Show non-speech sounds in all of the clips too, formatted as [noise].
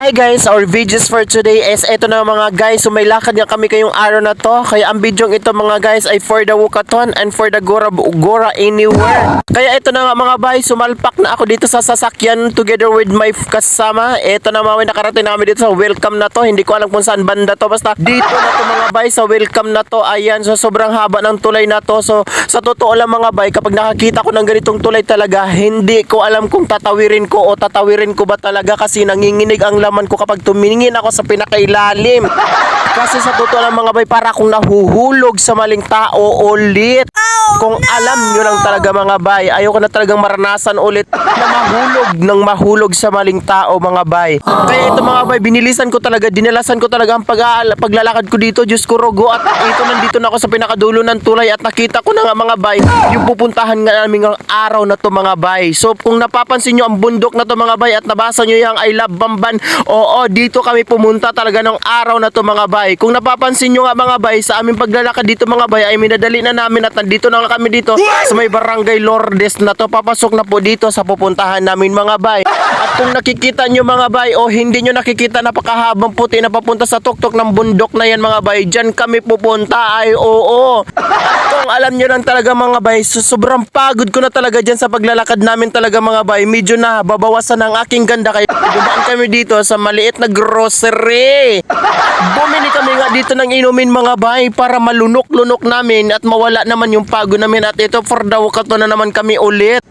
Hi guys, our videos for today is ito na mga guys, so may lakad nga kami kayong araw na to. Kaya ang video ito mga guys ay for the Wukaton and for the Gora Gora Anywhere. Kaya ito na nga mga guys, sumalpak na ako dito sa sasakyan together with my kasama. Ito na mga nakarating na kami dito sa welcome na to. Hindi ko alam kung saan banda to. Basta dito na to mga guys, sa welcome na to. Ayan, so sobrang haba ng tulay na to. So sa totoo lang mga bay, kapag nakakita ko ng ganitong tulay talaga, hindi ko alam kung tatawirin ko o tatawirin ko ba talaga kasi nanginginig ang laman ko kapag tumingin ako sa pinakailalim. [laughs] Kasi sa totoo lang mga bay, para akong nahuhulog sa maling tao ulit. Kung alam nyo lang talaga mga bay, ayoko na talagang maranasan ulit na mahulog ng mahulog sa maling tao mga bay. Kaya ito mga bay, binilisan ko talaga, dinalasan ko talaga ang pag paglalakad ko dito, Diyos ko rogo at ito nandito na ako sa pinakadulo ng tulay at nakita ko na nga mga bay, yung pupuntahan nga namin ng araw na to mga bay. So kung napapansin nyo ang bundok na to mga bay at nabasa nyo yung I love Bamban, oo dito kami pumunta talaga ng araw na to mga bay. Kung napapansin nyo nga mga bay, sa aming paglalakad dito mga bay ay minadali na namin at nandito na kami dito sa may barangay Lourdes na to. Papasok na po dito sa pupuntahan namin mga bay. At kung nakikita nyo mga bay o hindi nyo nakikita napakahabang puti na papunta sa tuktok ng bundok na yan mga bay, dyan kami pupunta ay oo. Kung alam nyo lang talaga mga bay, so sobrang pagod ko na talaga dyan sa paglalakad namin talaga mga bay. Medyo na babawasan ang aking ganda kaya dumaan kami dito sa maliit na grocery. Bumili kami nga dito ng inumin mga bay para malunok-lunok namin at mawala naman yung pagod namin at ito for the wakato na naman kami ulit.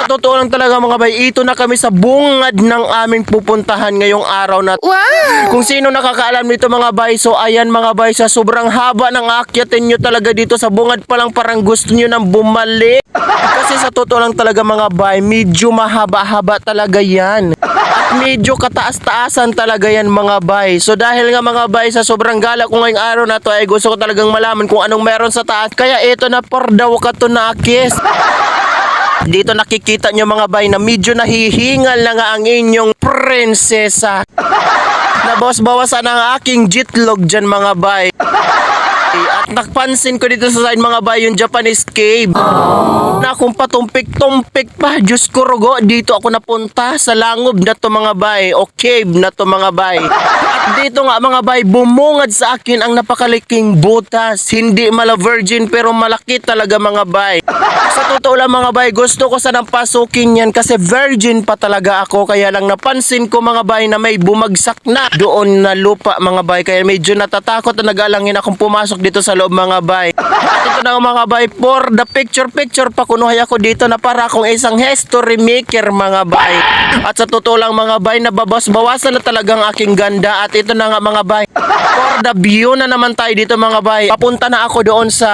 Sa totoo lang talaga mga bay, ito na kami sa bungad ng aming pupuntahan ngayong araw na Wow! kung sino nakakaalam nito mga bay, so ayan mga bay, sa sobrang haba ng akyatin nyo talaga dito sa bungad pa lang parang gusto nyo nang bumalik. Kasi sa totoo lang talaga mga bay, medyo mahaba-haba talaga yan. At medyo kataas-taasan talaga yan mga bay. So dahil nga mga bay, sa sobrang gala ko ngayong araw na to ay gusto ko talagang malaman kung anong meron sa taas. Kaya ito na por daw ka to nakis. Dito nakikita nyo mga bay na medyo nahihingal na nga ang inyong prinsesa. [laughs] Nabawas-bawasan ang aking jitlog dyan mga bay. [laughs] At napansin ko dito sa side mga bay yung Japanese cave. Na kung patumpik-tumpik pa, Diyos ko rugo, dito ako napunta sa langob na to mga bay o cave na to mga bay. [laughs] Dito nga mga bay, bumungad sa akin ang napakaliking butas. Hindi mala virgin pero malaki talaga mga bay. Sa totoo lang mga bay, gusto ko sanang pasukin yan kasi virgin pa talaga ako. Kaya lang napansin ko mga bay na may bumagsak na doon na lupa mga bay. Kaya medyo natatakot na nag-alangin akong pumasok dito sa loob mga bay. Ito na mga bay, for the picture-picture pakunuhay ako dito na para akong isang history maker mga bay. At sa totoo lang mga bay, nababas-bawasan na talagang aking ganda. At ito na nga mga bay, for the view na naman tayo dito mga bay. Papunta na ako doon sa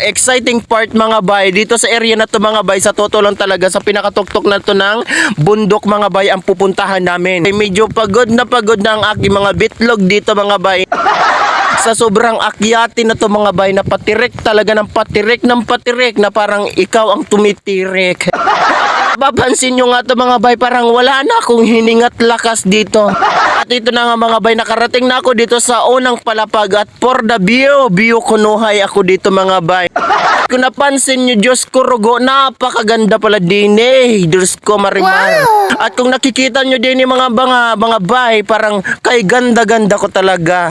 exciting part mga bay. Dito sa area na to mga bay, sa totoo lang talaga sa pinakatuktok na to ng bundok mga bay ang pupuntahan namin. Ay, medyo pagod na pagod na ang aking mga bitlog dito mga bay sa sobrang akyati na to mga bay na patirik talaga ng patirik ng patirik na parang ikaw ang tumitirik. [laughs] Papansin nyo nga to mga bay parang wala na akong hiningat lakas dito. At ito na nga mga bay nakarating na ako dito sa unang palapag at for the view, view kunuhay ako dito mga bay. [laughs] Kung napansin nyo Diyos ko rugo, napakaganda pala din eh. Diyos ko marimar. Wow! At kung nakikita nyo din yung mga mga mga bay, parang kay ganda-ganda ko talaga.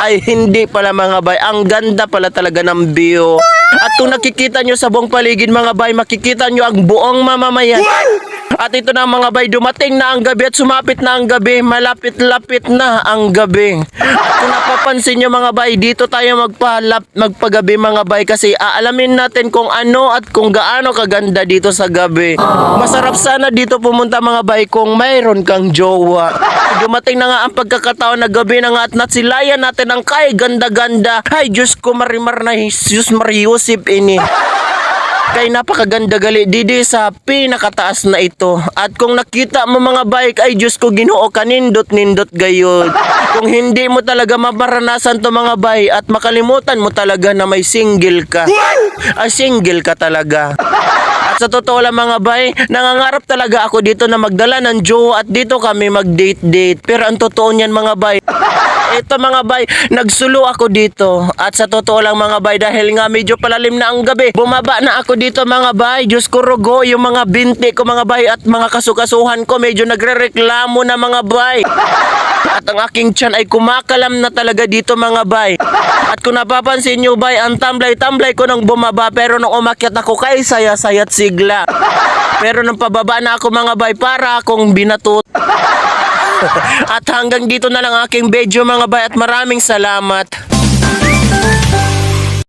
Ay hindi pala mga bay, ang ganda pala talaga ng view. At kung nakikita nyo sa buong paligid mga bay, makikita nyo ang buong mamamayan. At ito na mga bay, dumating na ang gabi at sumapit na ang gabi, malapit-lapit na ang gabi. At kung napapansin nyo mga bay, dito tayo magpalap, magpagabi mga bay kasi aalamin natin kung ano at kung gaano kaganda dito sa gabi. Masarap sana dito pumunta mga bay kung mayroon kang jowa. Dumating na nga ang pagkakataon na gabi na nga at nasilayan natin ang kay ganda-ganda. Ay Diyos ko marimar na Jesus Mariusip ini. Kay napakaganda gali didi sa pinakataas na ito. At kung nakita mo mga bike ay Diyos ko ginoo kanindot-nindot gayod. Kung hindi mo talaga mamaranasan to mga bay at makalimutan mo talaga na may single ka. Ay single ka talaga. At sa totoo lang mga bay, nangangarap talaga ako dito na magdala ng jowa at dito kami mag-date-date. Pero ang totoo niyan mga bay, ito mga bay, nagsulo ako dito. At sa totoo lang mga bay, dahil nga medyo palalim na ang gabi, bumaba na ako dito mga bay. Diyos ko rugo, yung mga binti ko mga bay at mga kasukasuhan ko medyo nagre-reklamo na mga bay. At ang aking tiyan ay kumakalam na talaga dito mga bay. At kung napapansin nyo bay, ang tamblay-tamblay ko nang bumaba pero nung umakyat ako kay saya-sayat sigla. Pero nung pababa na ako mga bay para akong binatut. [laughs] at hanggang dito na lang aking video mga bay at maraming salamat.